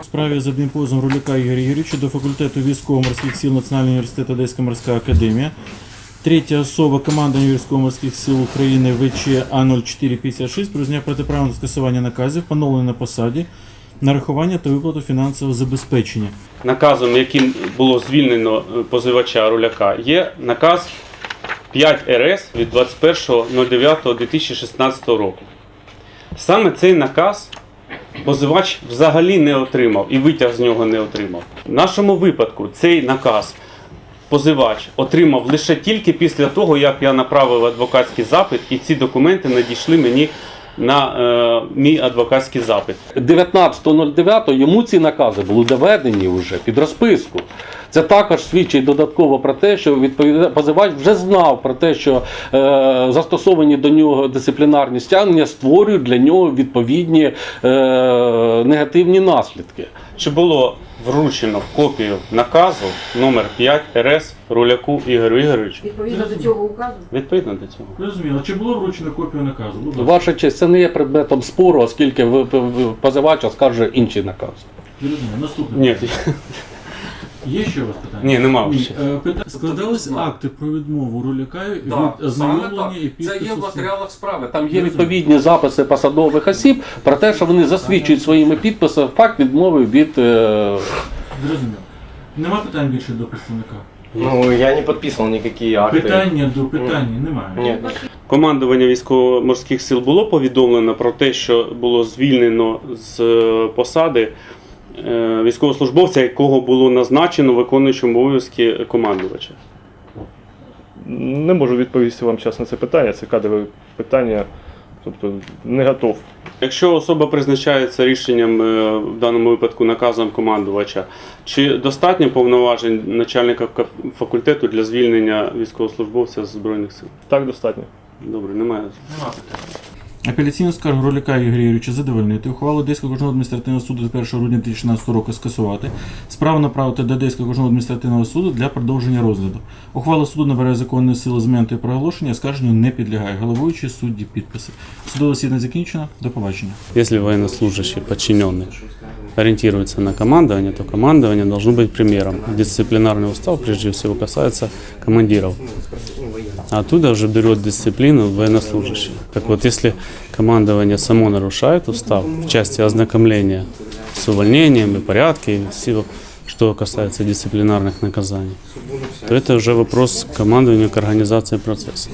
У справі за одним позовом Руляка Ігоря Ігоревича до факультету військово-морських сил Національного університету Одеська морська академія. Третя особа командування військово-морських сил України ВЧ А0456 признання протиправного скасування наказів, поновлення на посаді, нарахування та виплату фінансового забезпечення. наказом, яким було звільнено е, позивача Руляка, є наказ 5 РС від 21.09.2016 року. Саме цей наказ позивач взагалі не отримав і витяг з нього не отримав. В нашому випадку цей наказ позивач отримав лише тільки після того, як я направив адвокатський запит, і ці документи надійшли мені на е, мій адвокатський запит. 19.09 йому ці накази були доведені вже під розписку. Це також свідчить додатково про те, що відповідає позивач вже знав про те, що е, застосовані до нього дисциплінарні стягнення створюють для нього відповідні е, негативні наслідки. Чи було вручено копію наказу номер 5 РС Руляку Ігорю Ігоровичу? Відповідно до цього указу. Відповідно до цього. Зрозуміло, чи було вручено копію наказу? Будь ласка. Ваша честь, це не є предметом спору, оскільки ви- ви- ви- позивач оскаржує інший наказ. Зрозуміло. Наступне. Ні, Є ще у вас питання? ні, нема Ні. Е, пита- Складались акти про відмову Руляка від саме ознайомлення і підпису. Це є в матеріалах справи. Там є відповідні записи посадових осіб про те, що вони засвідчують своїми підписами факт відмови від. е, Зрозуміло. Нема питань більше до представника? Ну, я не подписывал никакие акты. Питання до питання немає. Нет. Командування військово-морських сил було повідомлено про те, що було звільнено з е, посади військовослужбовця, якого було назначено виконуючим обов'язки командувача. Не можу відповісти вам зараз на це питання, це кадрове питання. Тобто не готов. Якщо особа призначається рішенням е, в даному випадку наказом командувача, чи достатньо повноважень начальника факультету для звільнення військовослужбовця з збройних сил? Так достатньо. Добре, немає. Нема питань. Апеляційну скаргу Роліка Ігоря Юрійовича задовольнити, ухвалу Одеського окружного адміністративного суду з 1 грудня 2016 року скасувати, справу направити до Одеського окружного адміністративного суду для продовження розгляду. Ухвала суду набирає законної сили з моменту і проголошення, скарженню не підлягає. Головуючий судді підписи. Судове засідання закінчено. До побачення. Если военнослужащий, подчиненный, ориентируется на командование, то командование должно быть примером. Дисциплинарный устав прежде всего касается командиров. А оттуда уже берет дисциплину военнослужащих. Так вот, если командование само нарушает устав в части ознакомления с увольнением и порядки, и всего, что касается дисциплинарных наказаний, то это уже вопрос к командованию, к организации процесса.